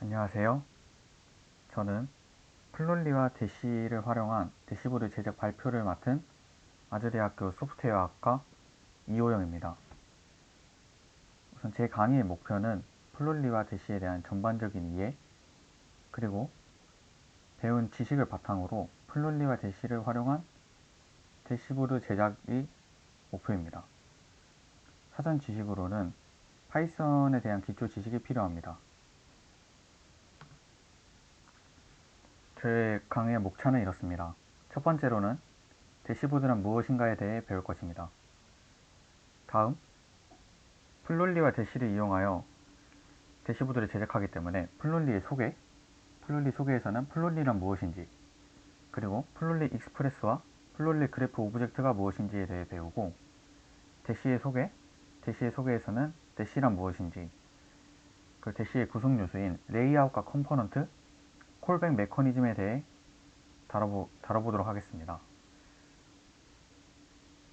안녕하세요. 저는 플롤리와 대시를 활용한 대시보드 제작 발표를 맡은 아주대학교 소프트웨어학과 이호영입니다. 우선 제 강의의 목표는 플롤리와 대시에 대한 전반적인 이해 그리고 배운 지식을 바탕으로 플롤리와 대시를 활용한 대시보드 제작이 목표입니다. 사전 지식으로는 파이썬에 대한 기초 지식이 필요합니다. 저의 강의의 목차는 이렇습니다. 첫 번째로는 대시보드란 무엇인가에 대해 배울 것입니다. 다음, 플롤리와 대시를 이용하여 대시보드를 제작하기 때문에 플롤리의 소개, 플롤리 소개에서는 플롤리란 무엇인지, 그리고 플롤리 익스프레스와 플롤리 그래프 오브젝트가 무엇인지에 대해 배우고, 대시의 소개, 대시의 소개에서는 대시란 무엇인지, 그 대시의 구성 요소인 레이아웃과 컴포넌트, 콜백 메커니즘에 대해 다뤄보, 다뤄보도록 하겠습니다.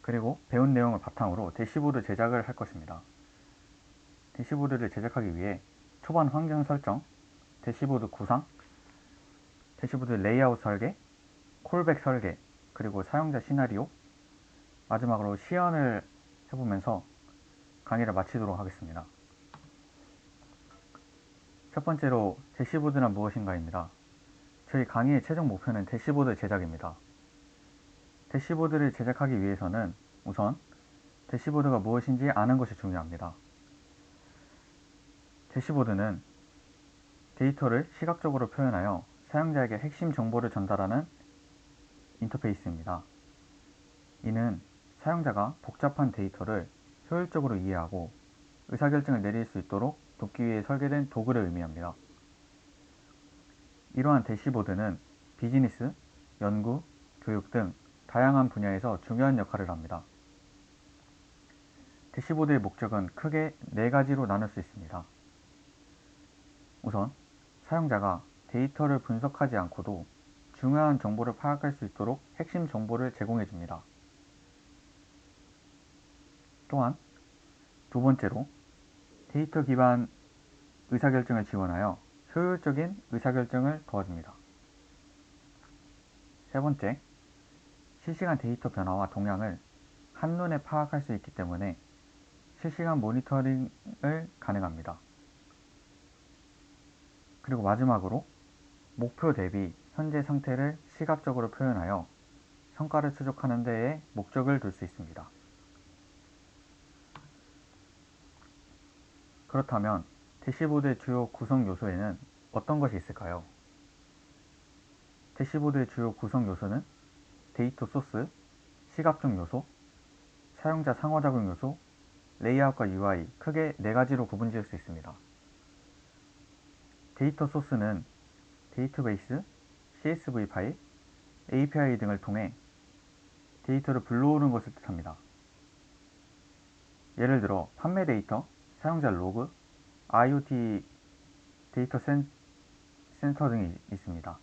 그리고 배운 내용을 바탕으로 대시보드 제작을 할 것입니다. 대시보드를 제작하기 위해 초반 환경 설정, 대시보드 구상, 대시보드 레이아웃 설계, 콜백 설계, 그리고 사용자 시나리오, 마지막으로 시연을 해보면서 강의를 마치도록 하겠습니다. 첫 번째로 대시보드란 무엇인가입니다. 저희 강의의 최종 목표는 대시보드 제작입니다. 대시보드를 제작하기 위해서는 우선 대시보드가 무엇인지 아는 것이 중요합니다. 대시보드는 데이터를 시각적으로 표현하여 사용자에게 핵심 정보를 전달하는 인터페이스입니다. 이는 사용자가 복잡한 데이터를 효율적으로 이해하고 의사결정을 내릴 수 있도록 돕기 위해 설계된 도구를 의미합니다. 이러한 대시보드는 비즈니스, 연구, 교육 등 다양한 분야에서 중요한 역할을 합니다. 대시보드의 목적은 크게 네 가지로 나눌 수 있습니다. 우선 사용자가 데이터를 분석하지 않고도 중요한 정보를 파악할 수 있도록 핵심 정보를 제공해 줍니다. 또한 두 번째로 데이터 기반 의사결정을 지원하여 효율적인 의사결정을 도와줍니다. 세 번째, 실시간 데이터 변화와 동향을 한눈에 파악할 수 있기 때문에 실시간 모니터링을 가능합니다. 그리고 마지막으로 목표 대비 현재 상태를 시각적으로 표현하여 성과를 추적하는 데에 목적을 둘 수 있습니다. 그렇다면 대시보드의 주요 구성 요소에는 어떤 것이 있을까요? 대시보드의 주요 구성 요소는 데이터 소스, 시각적 요소, 사용자 상호작용 요소, 레이아웃과 UI 크게 네 가지로 구분 지을 수 있습니다. 데이터 소스는 데이터베이스, CSV 파일, API 등을 통해 데이터를 불러오는 것을 뜻합니다. 예를 들어 판매 데이터, 사용자 로그, IoT 데이터 센, 센터 등이 있습니다.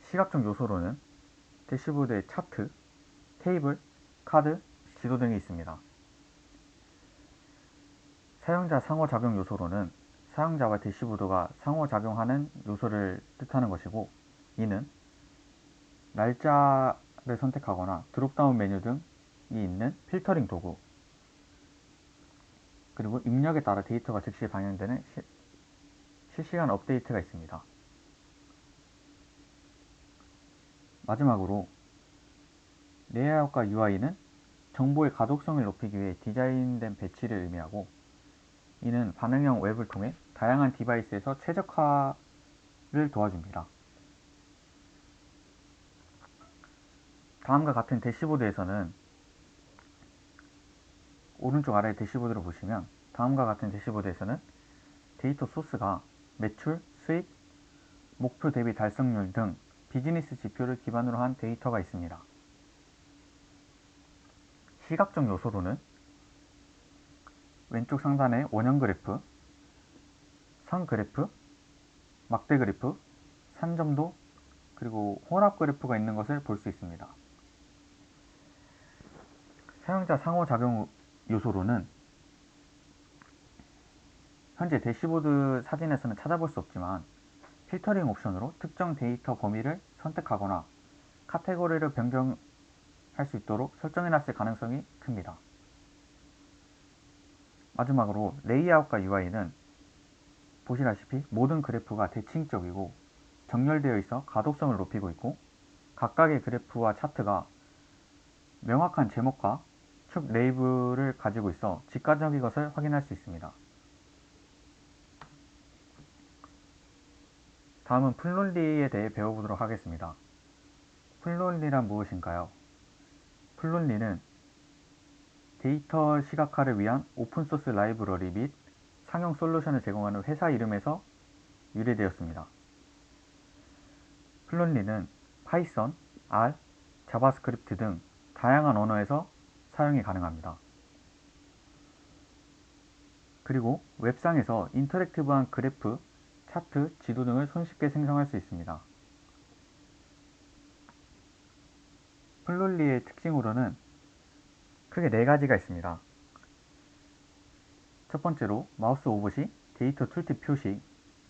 시각적 요소로는 대시보드의 차트, 테이블, 카드, 지도 등이 있습니다. 사용자 상호작용 요소로는 사용자와 대시보드가 상호작용하는 요소를 뜻하는 것이고 이는 날짜를 선택하거나 드롭다운 메뉴 등이 있는 필터링 도구 그리고 입력에 따라 데이터가 즉시 반영되는 시, 실시간 업데이트가 있습니다. 마지막으로 레이아웃과 UI는 정보의 가독성을 높이기 위해 디자인된 배치를 의미하고 이는 반응형 웹을 통해 다양한 디바이스에서 최적화를 도와줍니다. 다음과 같은 대시보드에서는 오른쪽 아래 대시보드를 보시면 다음과 같은 대시보드에서는 데이터 소스가 매출, 수익, 목표 대비 달성률 등 비즈니스 지표를 기반으로 한 데이터가 있습니다. 시각적 요소로는 왼쪽 상단의 원형 그래프, 선 그래프, 막대 그래프, 산점도, 그리고 혼합 그래프가 있는 것을 볼 수 있습니다. 사용자 상호작용 요소로는 현재 대시보드 사진에서는 찾아볼 수 없지만 필터링 옵션으로 특정 데이터 범위를 선택하거나 카테고리를 변경할 수 있도록 설정해놨을 가능성이 큽니다. 마지막으로 레이아웃과 UI는 보시다시피 모든 그래프가 대칭적이고 정렬되어 있어 가독성을 높이고 있고 각각의 그래프와 차트가 명확한 제목과 축 레이블을 가지고 있어 직관적인 것을 확인할 수 있습니다. 다음은 플론리에 대해 배워보도록 하겠습니다. 플론리란 무엇인가요? 플론리는 데이터 시각화를 위한 오픈소스 라이브러리 및 상용 솔루션을 제공하는 회사 이름에서 유래되었습니다. 플론리는 파이썬, R, 자바스크립트 등 다양한 언어에서 사용이 가능합니다. 그리고 웹상에서 인터랙티브한 그래프, 차트, 지도 등을 손쉽게 생성할 수 있습니다. 플롤리의 특징으로는 크게 네 가지가 있습니다. 첫 번째로 마우스 오버시, 데이터 툴팁 표시,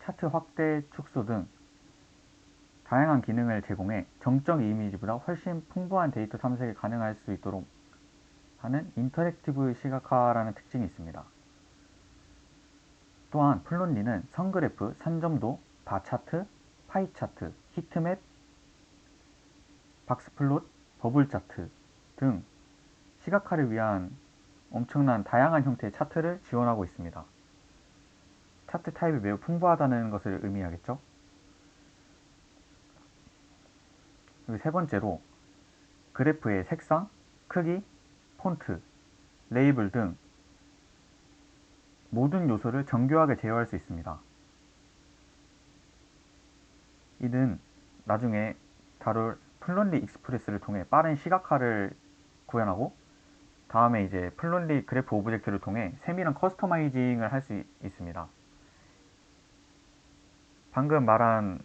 차트 확대, 축소 등 다양한 기능을 제공해 정적 이미지보다 훨씬 풍부한 데이터 탐색이 가능할 수 있도록 하는 인터랙티브 시각화라는 특징이 있습니다. 또한 플론리는 선그래프, 산점도, 바차트, 파이차트, 히트맵, 박스플롯, 버블차트 등 시각화를 위한 엄청난 다양한 형태의 차트를 지원하고 있습니다. 차트 타입이 매우 풍부하다는 것을 의미하겠죠? 그리고 세 번째로 그래프의 색상, 크기, 폰트, 레이블 등 모든 요소를 정교하게 제어할 수 있습니다. 이는 나중에 다룰 플론리 익스프레스를 통해 빠른 시각화를 구현하고 다음에 이제 플론리 그래프 오브젝트를 통해 세밀한 커스터마이징을 할 수 있습니다. 방금 말한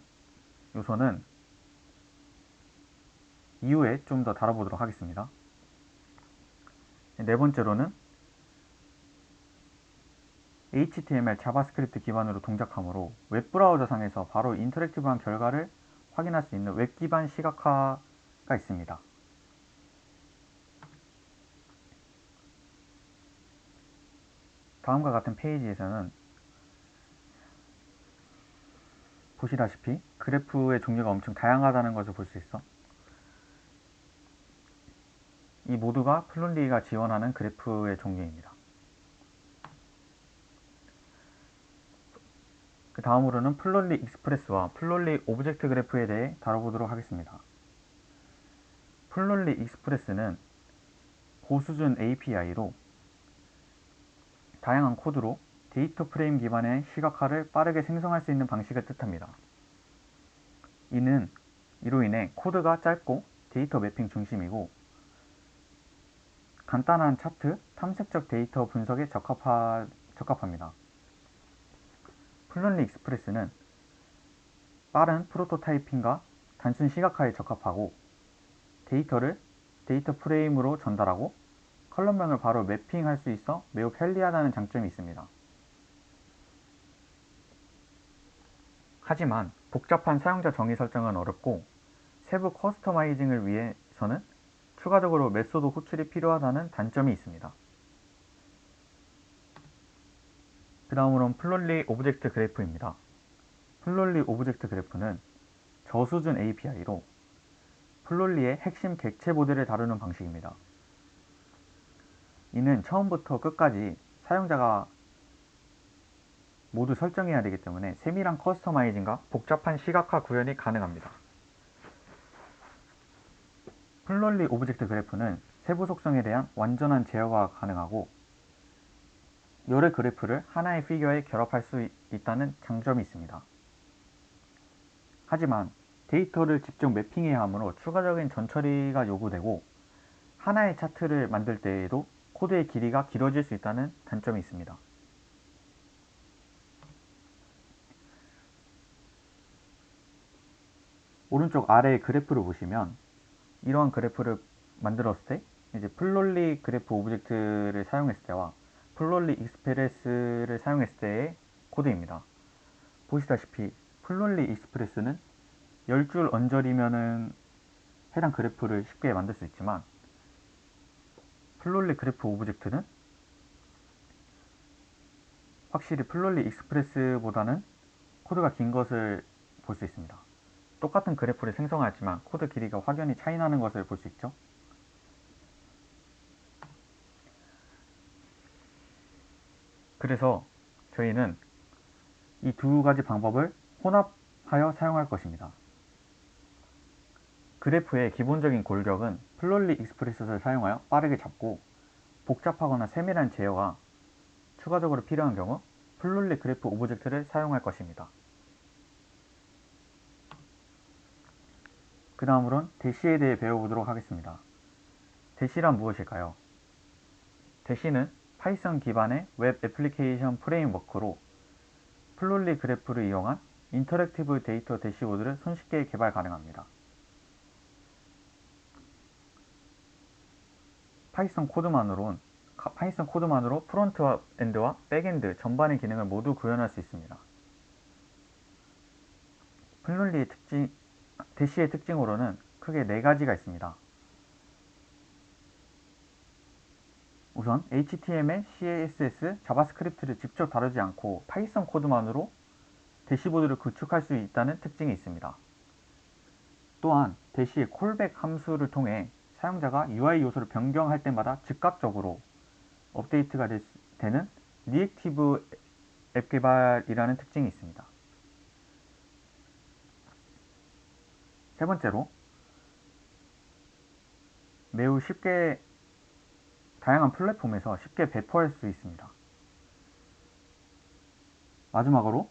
요소는 이후에 좀 더 다뤄보도록 하겠습니다. 네 번째로는 HTML, 자바스크립트 기반으로 동작하므로 웹브라우저 상에서 바로 인터랙티브한 결과를 확인할 수 있는 웹 기반 시각화가 있습니다. 다음과 같은 페이지에서는 보시다시피 그래프의 종류가 엄청 다양하다는 것을 볼 수 있어 이 모두가 플론리가 지원하는 그래프의 종류입니다. 그 다음으로는 플론리 익스프레스와 플론리 오브젝트 그래프에 대해 다뤄보도록 하겠습니다. 플론리 익스프레스는 고수준 API로 다양한 코드로 데이터 프레임 기반의 시각화를 빠르게 생성할 수 있는 방식을 뜻합니다. 이는 이로 인해 코드가 짧고 데이터 매핑 중심이고 간단한 차트, 탐색적 데이터 분석에 적합하, 적합합니다. 플론리 익스프레스는 빠른 프로토타이핑과 단순 시각화에 적합하고 데이터를 데이터 프레임으로 전달하고 컬럼명을 바로 매핑할 수 있어 매우 편리하다는 장점이 있습니다. 하지만 복잡한 사용자 정의 설정은 어렵고 세부 커스터마이징을 위해서는 추가적으로 메소드 호출이 필요하다는 단점이 있습니다. 그 다음으로는 플롤리 오브젝트 그래프입니다. 플롤리 오브젝트 그래프는 저수준 API로 플롤리의 핵심 객체 모델을 다루는 방식입니다. 이는 처음부터 끝까지 사용자가 모두 설정해야 되기 때문에 세밀한 커스터마이징과 복잡한 시각화 구현이 가능합니다. 플롤리 오브젝트 그래프는 세부 속성에 대한 완전한 제어가 가능하고 여러 그래프를 하나의 피규어에 결합할 수 있다는 장점이 있습니다. 하지만 데이터를 직접 매핑해야 하므로 추가적인 전처리가 요구되고 하나의 차트를 만들 때에도 코드의 길이가 길어질 수 있다는 단점이 있습니다. 오른쪽 아래의 그래프를 보시면 이러한 그래프를 만들었을 때 이제 플롤리 그래프 오브젝트를 사용했을 때와 플롤리 익스프레스를 사용했을 때의 코드입니다. 보시다시피 플롤리 익스프레스는 10줄 언저리면은 해당 그래프를 쉽게 만들 수 있지만 플롤리 그래프 오브젝트는 확실히 플롤리 익스프레스보다는 코드가 긴 것을 볼 수 있습니다. 똑같은 그래프를 생성하지만 코드 길이가 확연히 차이 나는 것을 볼 수 있죠. 그래서 저희는 이 두 가지 방법을 혼합하여 사용할 것입니다. 그래프의 기본적인 골격은 플롤리 익스프레스를 사용하여 빠르게 잡고 복잡하거나 세밀한 제어가 추가적으로 필요한 경우 플롤리 그래프 오브젝트를 사용할 것입니다. 그 다음으론 대시에 대해 배워보도록 하겠습니다. 대시란 무엇일까요? 대시는 파이썬 기반의 웹 애플리케이션 프레임워크로 플롤리 그래프를 이용한 인터랙티브 데이터 대시보드를 손쉽게 개발 가능합니다. 파이썬 코드만으론 파이썬 코드만으로 프론트 엔드와 백엔드 전반의 기능을 모두 구현할 수 있습니다. 플롤리의 특징, 대시의 특징으로는 크게 네 가지가 있습니다. 우선 HTML, CSS, 자바스크립트를 직접 다루지 않고 파이썬 코드만으로 대시보드를 구축할 수 있다는 특징이 있습니다. 또한 대시의 콜백 함수를 통해 사용자가 UI 요소를 변경할 때마다 즉각적으로 업데이트가 될 수- 되는 리액티브 앱 개발이라는 특징이 있습니다. 세 번째로 매우 쉽게 다양한 플랫폼에서 쉽게 배포할 수 있습니다. 마지막으로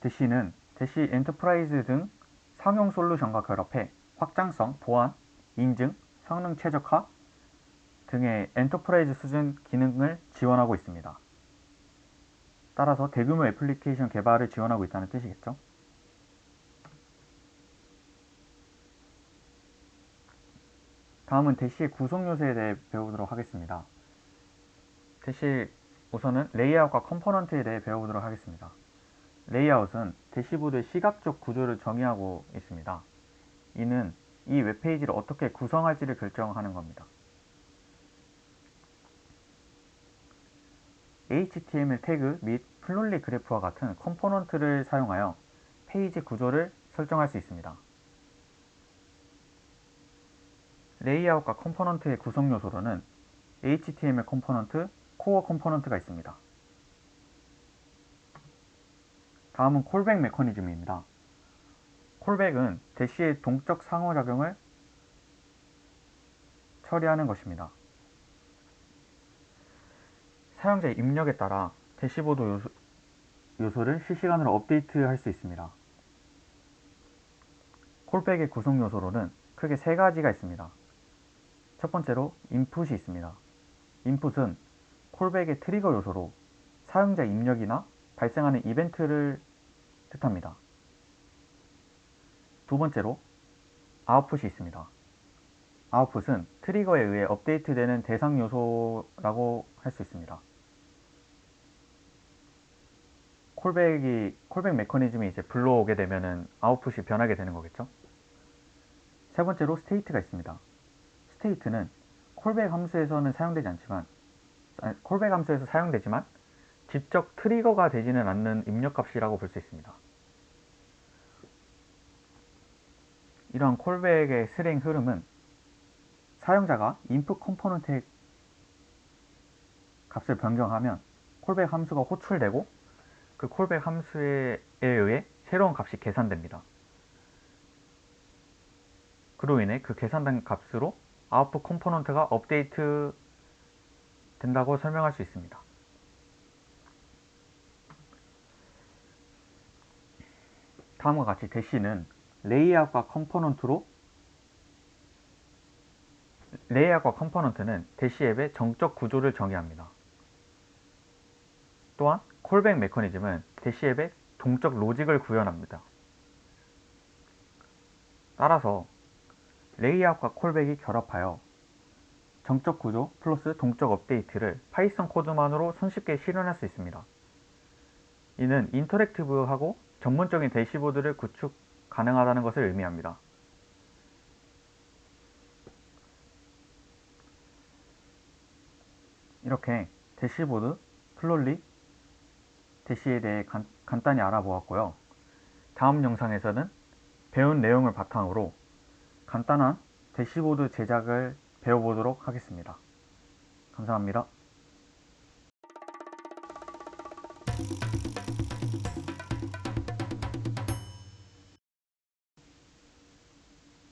대시는 대시 엔터프라이즈 등 상용 솔루션과 결합해 확장성, 보안, 인증, 성능 최적화 등의 엔터프라이즈 수준 기능을 지원하고 있습니다. 따라서 대규모 애플리케이션 개발을 지원하고 있다는 뜻이겠죠? 다음은 대시의 구성 요소에 대해 배워보도록 하겠습니다. 대시 우선은 레이아웃과 컴포넌트에 대해 배워보도록 하겠습니다. 레이아웃은 대시보드의 시각적 구조를 정의하고 있습니다. 이는 이 웹페이지를 어떻게 구성할지를 결정하는 겁니다. HTML 태그 및 플롤리 그래프와 같은 컴포넌트를 사용하여 페이지 구조를 설정할 수 있습니다. 레이아웃과 컴포넌트의 구성 요소로는 HTML 컴포넌트, 코어 컴포넌트가 있습니다. 다음은 콜백 메커니즘입니다. 콜백은 대시의 동적 상호작용을 처리하는 것입니다. 사용자의 입력에 따라 대시보드 요소, 요소를 실시간으로 업데이트할 수 있습니다. 콜백의 구성 요소로는 크게 세 가지가 있습니다. 첫 번째로 인풋이 있습니다. 인풋은 콜백의 트리거 요소로 사용자 입력이나 발생하는 이벤트를 뜻합니다. 두 번째로 아웃풋이 있습니다. 아웃풋은 트리거에 의해 업데이트되는 대상 요소라고 할 수 있습니다. 콜백이 콜백 메커니즘이 이제 불러오게 되면은 아웃풋이 변하게 되는 거겠죠. 세 번째로 스테이트가 있습니다. 스테이트는 콜백 함수에서는 사용되지 않지만 아니, 콜백 함수에서 사용되지만 직접 트리거가 되지는 않는 입력값이라고 볼 수 있습니다. 이러한 콜백의 스트링 흐름은 사용자가 input 컴포넌트의 값을 변경하면 콜백 함수가 호출되고 그 콜백 함수에 의해 새로운 값이 계산됩니다. 그로 인해 그 계산된 값으로 아웃풋 컴포넌트가 업데이트 된다고 설명할 수 있습니다. 다음과 같이 대시는 레이아웃과 컴포넌트로 레이아웃과 컴포넌트는 대시 앱의 정적 구조를 정의합니다. 또한 콜백 메커니즘은 대시 앱의 동적 로직을 구현합니다. 따라서 레이아웃과 콜백이 결합하여 정적 구조 플러스 동적 업데이트를 파이썬 코드만으로 손쉽게 실현할 수 있습니다. 이는 인터랙티브하고 전문적인 대시보드를 구축 가능하다는 것을 의미합니다. 이렇게 대시보드, 플롯리, 대시에 대해 간, 간단히 알아보았고요. 다음 영상에서는 배운 내용을 바탕으로 간단한 대시보드 제작을 배워보도록 하겠습니다. 감사합니다.